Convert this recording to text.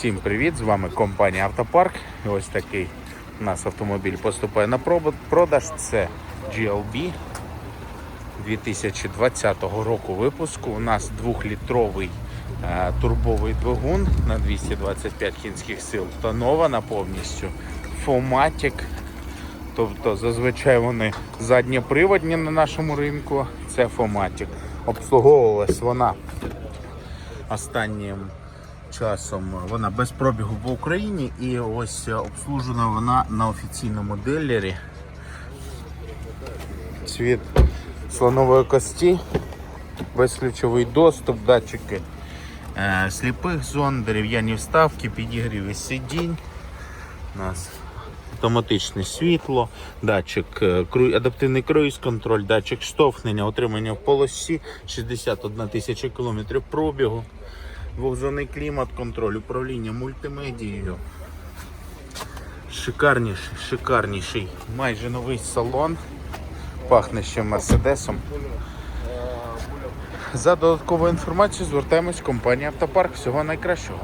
Всім привіт! З вами компанія Автопарк. І ось такий у нас автомобіль поступає на продаж. Це GLB 2020 року випуску. У нас двохлітровий е, турбовий двигун на 225 кінських сил. Тонована повністю. Фоматік. Тобто зазвичай вони задньоприводні на нашому ринку. Це Фоматік. Обслуговувалась вона останнім часом вона без пробігу в Україні і ось обслужена вона на офіційному дилері. Цвіт слонової кості, безключовий доступ, датчики е, сліпих зон, дерев'яні вставки, підігріви сидінь. У нас автоматичне світло, датчик е, адаптивний круїз-контроль, датчик штовхнення, отримання в полосі, 61 тисяча кілометрів пробігу. Двохзонний клімат, контроль, управління мультимедією. Шикарніший, шикарніший, майже новий салон. Пахне ще мерседесом. За додаткову інформацію звертаємось в компанію Автопарк. Всього найкращого.